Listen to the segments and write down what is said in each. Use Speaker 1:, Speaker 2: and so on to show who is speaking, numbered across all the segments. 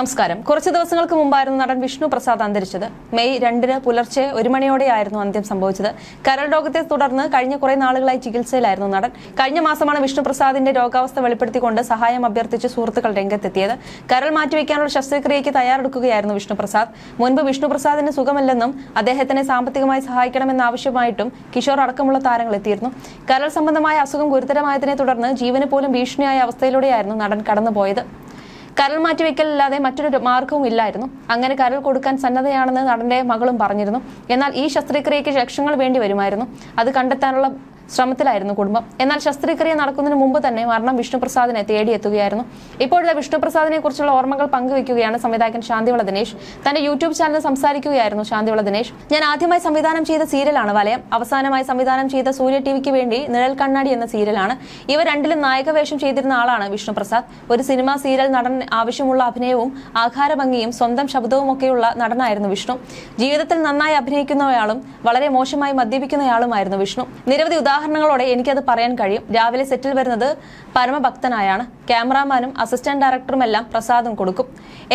Speaker 1: നമസ്കാരം. കുറച്ച് ദിവസങ്ങൾക്ക് മുമ്പായിരുന്നു നടൻ വിഷ്ണു പ്രസാദ് അന്തരിച്ചത്. മെയ് രണ്ടിന് പുലർച്ചെ ഒരു മണിയോടെയായിരുന്നു അന്ത്യം സംഭവിച്ചത്. കരൾ രോഗത്തെ തുടർന്ന് കഴിഞ്ഞ കുറെ നാളുകളായി ചികിത്സയിലായിരുന്നു നടൻ. കഴിഞ്ഞ മാസമാണ് വിഷ്ണു പ്രസാദിന്റെ രോഗാവസ്ഥ വെളിപ്പെടുത്തിക്കൊണ്ട് സഹായം അഭ്യർത്ഥിച്ച് സുഹൃത്തുക്കൾ രംഗത്തെത്തിയത്. കരൾ മാറ്റിവെക്കാനുള്ള ശസ്ത്രക്രിയയ്ക്ക് തയ്യാറെടുക്കുകയായിരുന്നു വിഷ്ണു പ്രസാദ്. മുൻപ് വിഷ്ണു പ്രസാദിന് സുഖമല്ലെന്നും അദ്ദേഹത്തിനെ സാമ്പത്തികമായി സഹായിക്കണമെന്നാവശ്യമായിട്ടും കിഷോർ അടക്കമുള്ള താരങ്ങൾ എത്തിയിരുന്നു. കരൾ സംബന്ധമായ അസുഖം ഗുരുതരമായതിനെ തുടർന്ന് ജീവന് പോലും ഭീഷണിയായ അവസ്ഥയിലൂടെയായിരുന്നു നടൻ കടന്നുപോയത്. കരൾ മാറ്റിവെക്കലല്ലാതെ മറ്റൊരു മാർഗവും ഇല്ലായിരുന്നു. അങ്ങനെ കരൾ കൊടുക്കാൻ സന്നദ്ധയാണെന്ന് നടന്റെ മകളും പറഞ്ഞിരുന്നു. എന്നാൽ ഈ ശസ്ത്രക്രിയയ്ക്ക് ലക്ഷങ്ങൾ വേണ്ടി വരുമായിരുന്നു. അത് കണ്ടെത്താനുള്ള ശ്രമത്തിലായിരുന്നു കുടുംബം. എന്നാൽ ശസ്ത്രക്രിയ നടക്കുന്നതിന് മുമ്പ് തന്നെ മരണം വിഷ്ണുപ്രസാദിനെ തേടിയെത്തുകയായിരുന്നു. ഇപ്പോഴത്തെ വിഷ്ണുപ്രസാദിനെ കുറിച്ചുള്ള ഓർമ്മകൾ പങ്കുവയ്ക്കുകയാണ് സംവിധായകൻ ശാന്തിവള ദിനേശ്. തന്റെ യൂട്യൂബ് ചാനൽ സംസാരിക്കുകയായിരുന്നു ശാന്തിവള ദിനേശ്. ഞാൻ ആദ്യമായി സംവിധാനം ചെയ്ത സീരിയലാണ് വലയം. അവസാനമായി സംവിധാനം ചെയ്ത സൂര്യ ടിവിക്ക് വേണ്ടി നിഴൽ കണ്ണാടി എന്ന സീരിയലാണ്. ഇവ രണ്ടിലും നായക വേഷം ചെയ്തിരുന്ന ആളാണ് വിഷ്ണുപ്രസാദ്. ഒരു സിനിമാ സീരിയൽ നടൻ ആവശ്യമുള്ള അഭിനയവും ആഹാരഭംഗിയും സ്വന്തം ശബ്ദവും ഒക്കെയുള്ള നടനായിരുന്നു വിഷ്ണു. ജീവിതത്തിൽ നന്നായി അഭിനയിക്കുന്നയാളും വളരെ മോശമായി മദ്യപിക്കുന്നയാളുമായിരുന്നു വിഷ്ണു. നിരവധി ഉദാഹരണങ്ങളോടെ എനിക്കത് പറയാൻ കഴിയും. രാവിലെ സെറ്റിൽ വരുന്നത് പരമഭക്തനായാണ്. ക്യാമറാമാനും അസിസ്റ്റന്റ് ഡയറക്ടറും എല്ലാം പ്രസാദം കൊടുക്കും.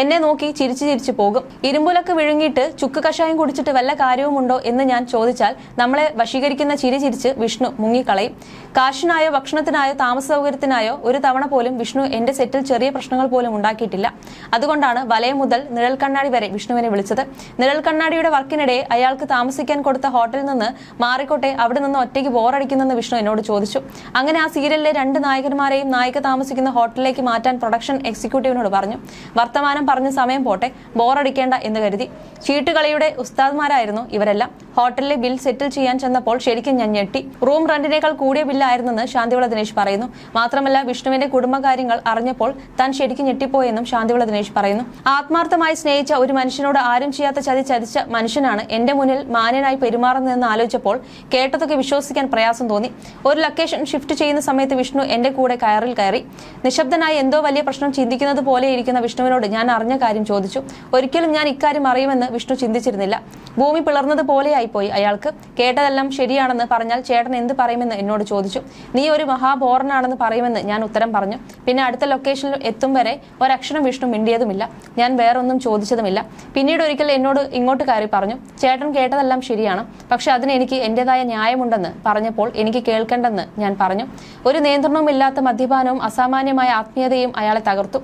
Speaker 1: എന്നെ നോക്കി ചിരിച്ചു ചിരിച്ചു പോകും. ഇരുമ്പുലക്ക് വിഴുങ്ങിയിട്ട് ചുക്ക് കഷായം കുടിച്ചിട്ട് വല്ല കാര്യവുമുണ്ടോ എന്ന് ഞാൻ ചോദിച്ചാൽ നമ്മളെ വശീകരിക്കുന്ന ചിരി ചിരിച്ച് വിഷ്ണു മുങ്ങിക്കളയും. കാശിനായോ ഭക്ഷണത്തിനായോ താമസ സൗകര്യത്തിനായോ ഒരു തവണ പോലും വിഷ്ണു എന്റെ സെറ്റിൽ ചെറിയ പ്രശ്നങ്ങൾ പോലും ഉണ്ടാക്കിയിട്ടില്ല. അതുകൊണ്ടാണ് വലയം മുതൽ നിഴൽ കണ്ണാടി വരെ വിഷ്ണുവിനെ വിളിച്ചത്. നിഴൽ കണ്ണാടിയുടെ വർക്കിനിടെ അയാൾക്ക് താമസിക്കാൻ കൊടുത്ത ഹോട്ടലിൽ നിന്ന് മാറിക്കോട്ടെ അവിടെ നിന്ന് ഒറ്റയ്ക്ക് ബോറടിക്കുന്നെന്ന് വിഷ്ണു എന്നോട് ചോദിച്ചു. അങ്ങനെ ആ സീരിയലിലെ രണ്ട് നായകന്മാരെയും നായിക താമസിക്കുന്ന ഹോട്ടലിലേക്ക് മാറ്റാൻ പ്രൊഡക്ഷൻ എക്സിക്യൂട്ടീവിനോട് പറഞ്ഞു. വർത്തമാനം പറഞ്ഞ സമയം പോട്ടെ ബോറടിക്കേണ്ട എന്ന് കരുതി. ചീട്ടുകളിയുടെ ഉസ്താദ്മാരായിരുന്നു ഇവരെല്ലാം. ഹോട്ടലിലെ ബിൽ സെറ്റിൽ ചെയ്യാൻ ചെന്നപ്പോൾ ശരിക്കും ഞാൻ ഞെട്ടി. റൂം റെന്റിനേക്കാൾ കൂടിയ ബില്ലായിരുന്നെന്ന് ശാന്തിവിള ദിനേശ് പറയുന്നു. മാത്രമല്ല വിഷ്ണുവിന്റെ കുടുംബകാര്യങ്ങൾ അറിഞ്ഞപ്പോൾ താൻ ശരിക്കും ഞെട്ടിപ്പോയെന്നും ശാന്തിവിള ദിനേശ് പറയുന്നു. ആത്മാർത്ഥമായി സ്നേഹിച്ച ഒരു മനുഷ്യനോട് ആരും ചെയ്യാത്ത ചതി ചതിച്ച മനുഷ്യനാണ് എന്റെ മുന്നിൽ മാന്യനായി പെരുമാറുന്നതെന്ന് ആലോചിച്ചപ്പോൾ കേട്ടതൊക്കെ വിശ്വസിക്കാൻ പ്രയാസം തോന്നി. ഒരു ലൊക്കേഷൻ ഷിഫ്റ്റ് ചെയ്യുന്ന സമയത്ത് വിഷ്ണു എന്റെ കൂടെ കയറിൽ കയറി. നിശബ്ദനായി എന്തോ വലിയ പ്രശ്നം ചിന്തിക്കുന്നത് പോലെ ഇരിക്കുന്ന വിഷ്ണുവിനോട് ഞാൻ അറിഞ്ഞ കാര്യം ചോദിച്ചു. ഒരിക്കലും ഞാൻ ഇക്കാര്യം അറിയുമെന്ന് വിഷ്ണു ചിന്തിച്ചിരുന്നില്ല. ഭൂമി പിളർന്നത് പോലെയായിപ്പോയി അയാൾക്ക് കേട്ടതെല്ലാം ശരിയാണെന്ന് പറഞ്ഞാൽ ചേട്ടൻ എന്ത് പറയുമെന്ന് എന്നോട് ചോദിച്ചു. നീ ഒരു മഹാബോറനാണെന്ന് പറയുമെന്ന് ഞാൻ ഉത്തരം പറഞ്ഞു. പിന്നെ അടുത്ത ലൊക്കേഷനിൽ എത്തും വരെ ഒരക്ഷരം വിഷ്ണു മിണ്ടിയതുമില്ല. ഞാൻ വേറൊന്നും ചോദിച്ചതുമില്ല. പിന്നീട് ഒരിക്കൽ എന്നോട് ഇങ്ങോട്ട് കയറി പറഞ്ഞു. ചേട്ടൻ കേട്ടതെല്ലാം ശരിയാണ്. പക്ഷെ അതിന് എനിക്ക് എന്റേതായ ന്യായമുണ്ടെന്ന് പറഞ്ഞപ്പോൾ എനിക്ക് കേൾക്കേണ്ടെന്ന് ഞാൻ പറഞ്ഞു. ഒരു നിയന്ത്രണവുമില്ലാത്ത മദ്യപാനവും അസാമാന്യമായ ആത്മീയതയും അയാളെ തകർത്തു.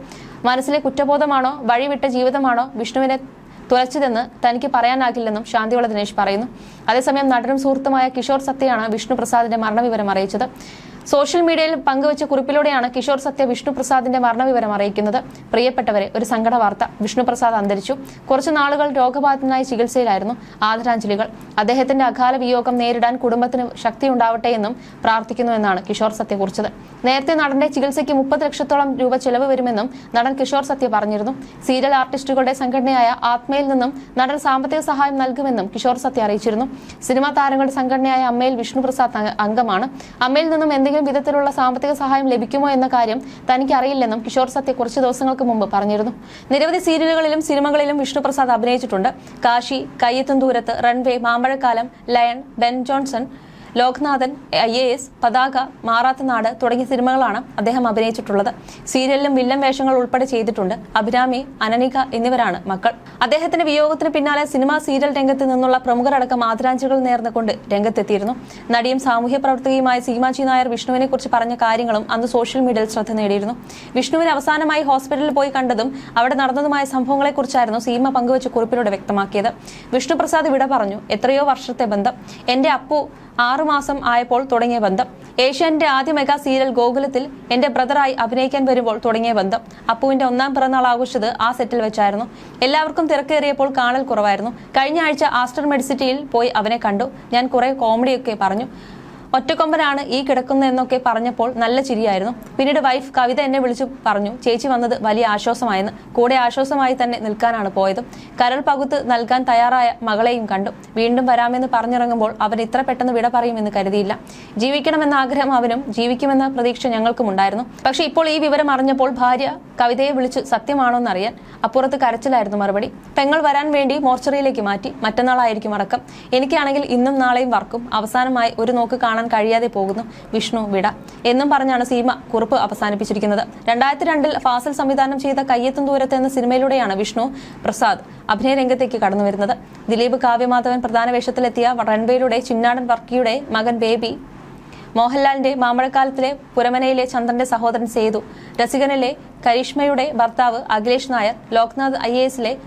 Speaker 1: മനസ്സിലെ കുറ്റബോധമാണോ? വഴിവിട്ട ജീവിതമാണോ? വിഷ്ണുവിനെ തുലച്ചതെന്ന് തനിക്ക് പറയാനാകില്ലെന്നും ശാന്തിയുള്ള ദിനേശ് പറയുന്നു. അതേസമയം നടനും സുഹൃത്തുമായ കിഷോർ സത്യയാണ് വിഷ്ണു പ്രസാദിന്റെ മരണവിവരം അറിയിച്ചത്. സോഷ്യൽ മീഡിയയിൽ പങ്കുവച്ച കുറിപ്പിലൂടെയാണ് കിഷോർ സത്യ വിഷ്ണുപ്രസാദിന്റെ മരണവിവരം അറിയിക്കുന്നത്. പ്രിയപ്പെട്ടവരെ ഒരു സങ്കട വാർത്ത വിഷ്ണുപ്രസാദ് അന്തരിച്ചു. കുറച്ചു നാളുകൾ രോഗബാധിതനായി ചികിത്സയിലായിരുന്നു ആദരാഞ്ജലികൾ. അദ്ദേഹത്തിന്റെ അകാല വിയോഗം നേരിടാൻ കുടുംബത്തിന് ശക്തി ഉണ്ടാവട്ടെ എന്നും പ്രാർത്ഥിക്കുന്നുവെന്നാണ് കിഷോർ സത്യ കുറിച്ചത്. നേരത്തെ നടന്റെ ചികിത്സയ്ക്ക് മുപ്പത് ലക്ഷത്തോളം രൂപ ചെലവ് വരുമെന്നും നടൻ കിഷോർ സത്യ പറഞ്ഞിരുന്നു. സീരിയൽ ആർട്ടിസ്റ്റുകളുടെ സംഘടനയായ ആത്മയിൽ നിന്നും നടൻ സാമ്പത്തിക സഹായം നൽകുമെന്നും കിഷോർ സത്യ അറിയിച്ചിരുന്നു. സിനിമാ താരങ്ങളുടെ സംഘടനയായ അമ്മയിൽ വിഷ്ണുപ്രസാദ് അംഗമാണ്. അമ്മയിൽ നിന്നും എന്തെങ്കിലും വിധത്തിലുള്ള സാമ്പത്തിക സഹായം ലഭിക്കുമോ എന്ന കാര്യം തനിക്ക് അറിയില്ലെന്നും കിഷോർ സത്യ കുറച്ച് ദിവസങ്ങൾക്ക് മുമ്പ് പറഞ്ഞിരുന്നു. നിരവധി സീരിയലുകളിലും സിനിമകളിലും വിഷ്ണുപ്രസാദ് അഭിനയിച്ചിട്ടുണ്ട്. Kaashi Kayyethum Doorathu Runway Mampazhakkalam Lion Ben Johnson Lokanathan I A S Pathaka Maratha Nadu തുടങ്ങിയ സിനിമകളാണ് അദ്ദേഹം അഭിനയിച്ചിട്ടുള്ളത്. സീരിയലിലും വില്ലൻ വേഷങ്ങൾ ഉൾപ്പെടെ ചെയ്തിട്ടുണ്ട്. അഭിരാമി അനനിക എന്നിവരാണ് മക്കൾ. അദ്ദേഹത്തിന്റെ വിയോഗത്തിന് പിന്നാലെ സിനിമാ സീരിയൽ രംഗത്ത് നിന്നുള്ള പ്രമുഖരടക്കം ആദരാഞ്ജലികൾ നേർന്നുകൊണ്ട് രംഗത്തെത്തിയിരുന്നു. നടിയും സാമൂഹ്യ പ്രവർത്തകയുമായ സീമാജി നായർ വിഷ്ണുവിനെ കുറിച്ച് പറഞ്ഞ കാര്യങ്ങളും അന്ന് സോഷ്യൽ മീഡിയയിൽ ശ്രദ്ധ നേടിയിരുന്നു. വിഷ്ണുവിന് അവസാനമായി ഹോസ്പിറ്റലിൽ പോയി കണ്ടതും അവിടെ നടന്നതുമായ സംഭവങ്ങളെക്കുറിച്ചായിരുന്നു സീമ പങ്കുവച്ച കുറിപ്പിലൂടെ വ്യക്തമാക്കിയത്. വിഷ്ണു പ്രസാദ് വിട പറഞ്ഞു എത്രയോ വർഷത്തെ ബന്ധം. എന്റെ അപ്പു ആറുമാസം ആയപ്പോൾ തുടങ്ങിയ ബന്ധം. ഏഷ്യാന്റെ ആദ്യ മെഗാ സീരിയൽ ഗോകുലത്തിൽ എന്റെ ബ്രദറായി അഭിനയിക്കാൻ വരുമ്പോൾ തുടങ്ങിയ ബന്ധം. അപ്പുവിന്റെ ഒന്നാം പിറന്നാൾ ആഘോഷിച്ചത് ആ സെറ്റിൽ വെച്ചായിരുന്നു. എല്ലാവർക്കും തിരക്കേറിയപ്പോൾ കാണൽ കുറവായിരുന്നു. കഴിഞ്ഞ ആഴ്ച ആസ്റ്റർ മെഡിസിറ്റിയിൽ പോയി അവനെ കണ്ടു. ഞാൻ കുറെ കോമഡിയൊക്കെ പറഞ്ഞു. ഒറ്റക്കൊമ്പനാണ് ഈ കിടക്കുന്നതെന്നൊക്കെ പറഞ്ഞപ്പോൾ നല്ല ചിരിയായിരുന്നു. പിന്നീട് വൈഫ് കവിത എന്നെ വിളിച്ചു പറഞ്ഞു ചേച്ചി വന്നത് വലിയ ആശ്വാസമായെന്ന്. കൂടെ ആശ്വാസമായി തന്നെ നിൽക്കാനാണ് പോയത്. കരൾ പകുത്ത് നൽകാൻ തയ്യാറായ മകളെയും കണ്ടു. വീണ്ടും വരാമെന്ന് പറഞ്ഞിറങ്ങുമ്പോൾ അവൻ ഇത്ര പെട്ടെന്ന് വിട പറയുമെന്ന് കരുതിയില്ല. ജീവിക്കണമെന്ന ആഗ്രഹം അവനും ജീവിക്കുമെന്ന പ്രതീക്ഷ ഞങ്ങൾക്കും ഉണ്ടായിരുന്നു. പക്ഷെ ഇപ്പോൾ ഈ വിവരം അറിഞ്ഞപ്പോൾ ഭാര്യ കവിതയെ വിളിച്ച് സത്യമാണോന്നറിയാൻ അപ്പുറത്ത് കരച്ചിലായിരുന്നു മറുപടി. പെങ്ങൾ വരാൻ വേണ്ടി മോർച്ചറിയിലേക്ക് മാറ്റി. മറ്റന്നാളായിരിക്കും അടക്കം. എനിക്കാണെങ്കിൽ ഇന്നും നാളെയും വർക്കും. അവസാനമായി ഒരു നോക്ക് കാണാൻ കഴിയാതെ പോകുന്നു. വിഷ്ണു വിട. എന്നും പറഞ്ഞാണ് സീമ കുറിപ്പ് അവസാനിപ്പിച്ചിരിക്കുന്നത്. രണ്ടായിരത്തി രണ്ടിൽ ഫാസിൽ സംവിധാനം ചെയ്ത കയ്യെത്തും ദൂരത്ത് എന്ന സിനിമയിലൂടെയാണ് വിഷ്ണു പ്രസാദ് അഭിനയ രംഗത്തേക്ക് കടന്നു വരുന്നത്. ദിലീപ് കാവ്യമാധവൻ പ്രധാന വേഷത്തിലെത്തിയ റൺവേയിലൂടെ ചിന്നാടൻ വർക്കിയുടെ മകൻ ബേബി മോഹൻലാലിന്റെ മാമ്പഴക്കാലത്തിലെ പുരമനയിലെ ചന്ദ്രന്റെ സഹോദരൻ സേതു രസികനിലെ കരിഷ്മയുടെ ഭർത്താവ് അഖിലേഷ് നായർ ലോക്നാഥ് ഐ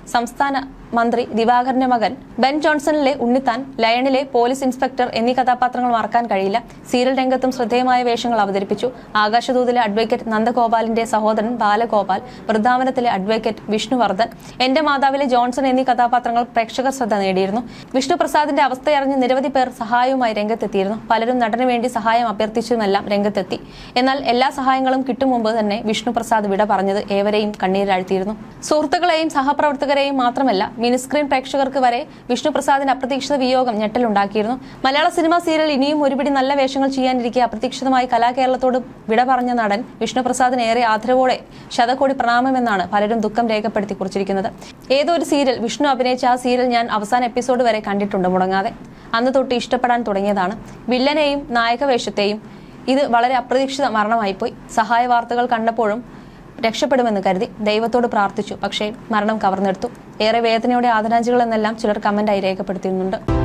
Speaker 1: സംസ്ഥാന മന്ത്രി ദിവാകരന്റെ മകൻ ബെൻ ജോൺസണിലെ ഉണ്ണിത്താൻ ലയണിലെ പോലീസ് ഇൻസ്പെക്ടർ എന്നീ കഥാപാത്രങ്ങൾ മറക്കാൻ കഴിയില്ല. സീരിയൽ രംഗത്തും ശ്രദ്ധേയമായ വേഷങ്ങൾ അവതരിപ്പിച്ചു. ആകാശദൂതിലെ അഡ്വക്കേറ്റ് നന്ദഗോപാലിന്റെ സഹോദരൻ ബാലഗോപാൽ വൃദ്ധാവനത്തിലെ അഡ്വക്കേറ്റ് വിഷ്ണുവർദ്ധൻ എന്റെ മാതാവിലെ ജോൺസൺ എന്നീ കഥാപാത്രങ്ങൾ പ്രേക്ഷകർ ശ്രദ്ധ നേടിയിരുന്നു. വിഷ്ണുപ്രസാദിന്റെ അവസ്ഥയറിഞ്ഞ് നിരവധി പേർ സഹായവുമായി രംഗത്തെത്തിയിരുന്നു. പലരും നടന് വേണ്ടി സഹായം അഭ്യർത്ഥിച്ചുമെല്ലാം രംഗത്തെത്തി. എന്നാൽ എല്ലാ സഹായങ്ങളും കിട്ടും മുമ്പ് തന്നെ വിഷ്ണുപ്രസാദ് വിട പറഞ്ഞത് ഏവരെയും കണ്ണീരാഴ്ത്തിയിരുന്നു സുഹൃത്തുക്കളെയും സഹപ്രവർത്തകരെയും മാത്രമല്ല മിനിസ്ക്രീൻ പ്രേക്ഷകർക്ക് വരെ വിഷ്ണുപ്രസാദിന് അപ്രതീക്ഷിത വിയോഗം ഞെട്ടലുണ്ടാക്കിയിരുന്നു. മലയാള സിനിമാ സീരിയൽ ഇനിയും ഒരുപിടി നല്ല വേഷങ്ങൾ ചെയ്യാനിരിക്കെ അപ്രതീക്ഷിതമായി കലാകേരളത്തോട് വിട പറഞ്ഞ നടൻ വിഷ്ണുപ്രസാദിന് ഏറെ ആദരവോടെ ശതകോടി പ്രണാമമെന്നാണ് പലരും ദുഃഖം രേഖപ്പെടുത്തി കുറിച്ചിരിക്കുന്നത് ഏതോ ഒരു സീരിയൽ വിഷ്ണു അഭിനയിച്ച ആ സീരിയൽ ഞാൻ അവസാന എപ്പിസോഡ് വരെ കണ്ടിട്ടുണ്ട് മുടങ്ങാതെ. അന്ന് തൊട്ട് ഇഷ്ടപ്പെടാൻ തുടങ്ങിയതാണ്. വില്ലനെയും നായകവേഷത്തെയും ഇത് വളരെ അപ്രതീക്ഷിത മരണമായിപ്പോയി. സഹായ വാർത്തകൾ കണ്ടപ്പോഴും രക്ഷപ്പെടുമെന്ന് കരുതി ദൈവത്തോട് പ്രാർത്ഥിച്ചു. പക്ഷേ മരണം കവർന്നെടുത്തു. ഏറെ വേദനയോടെ ആദരാഞ്ജലികൾ എന്നെല്ലാം ചിലർ കമന്റായി രേഖപ്പെടുത്തുന്നുണ്ട്